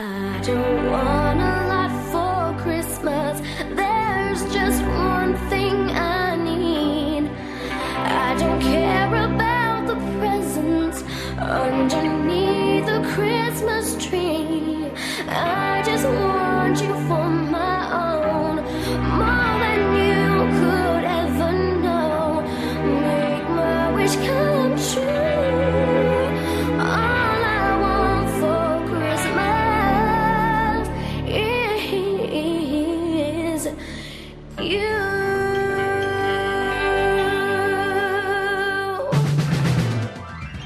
I don't want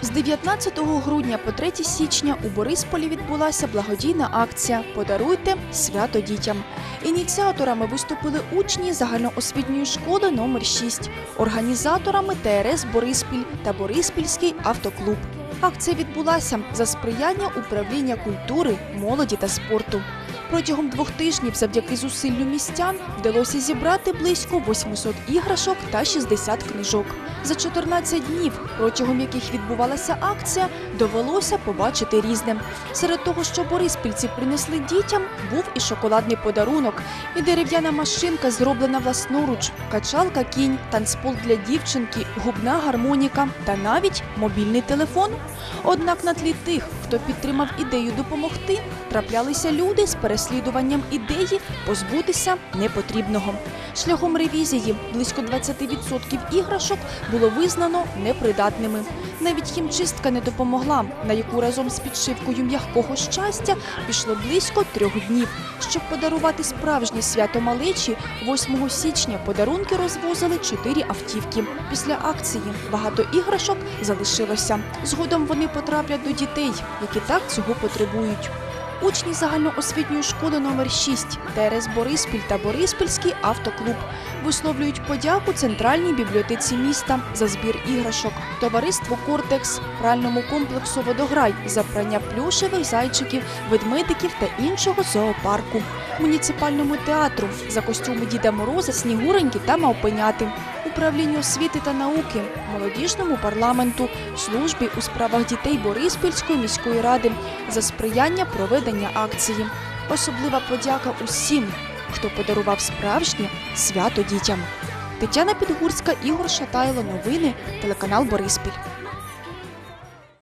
З 19 грудня по 3 січня у Борисполі відбулася благодійна акція Подаруйте свято дітям. Ініціаторами виступили учні загальноосвітньої школи номер 6 організаторами ТРС Бориспіль та Бориспільський автоклуб. Акція відбулася за сприяння управління культури, молоді та спорту. Протягом двох тижнів, завдяки зусиллю містян, вдалося зібрати близько 800 іграшок та 60 книжок. За 14 днів, протягом яких відбувалася акція, довелося побачити різне. Серед того, що бориспільці принесли дітям, був і шоколадний подарунок, і дерев'яна машинка, зроблена власноруч, качалка кінь, танцпол для дівчинки, губна гармоніка та навіть мобільний телефон. Однак на тлі тих, хто підтримав ідею допомогти, траплялися люди з переслідуванням ідеї позбутися непотрібного. Шляхом ревізії близько 20% іграшок було визнано непридатними. Навіть хімчистка не допомогла, на яку разом з підшивкою м'якого щастя пішло близько трьох днів. Щоб подарувати справжнє свято малечі, 8 січня подарунки розвозили чотири автівки. Після акції багато іграшок залишилося. Згодом вони потраплять до дітей, які так цього потребують. Учні загальноосвітньої школи номер 6 ТРС Бориспіль та Бориспільський автоклуб. Висловлюють подяку центральній бібліотеці міста за збір іграшок, товариству Кортекс, пральному комплексу Водограй за прання плюшевих зайчиків, ведмедиків та іншого зоопарку, муніципальному театру за костюми Діда Мороза, Снігуреньки та Мавпеняти, управлінню освіти та науки, молодіжному парламенту, службі у справах дітей Бориспільської міської ради за сприяння проведення акції. Особлива подяка усім, хто подарував справжнє свято дітям. Тетяна Підгурська, Ігор Шатайло. Новини, телеканал Бориспіль.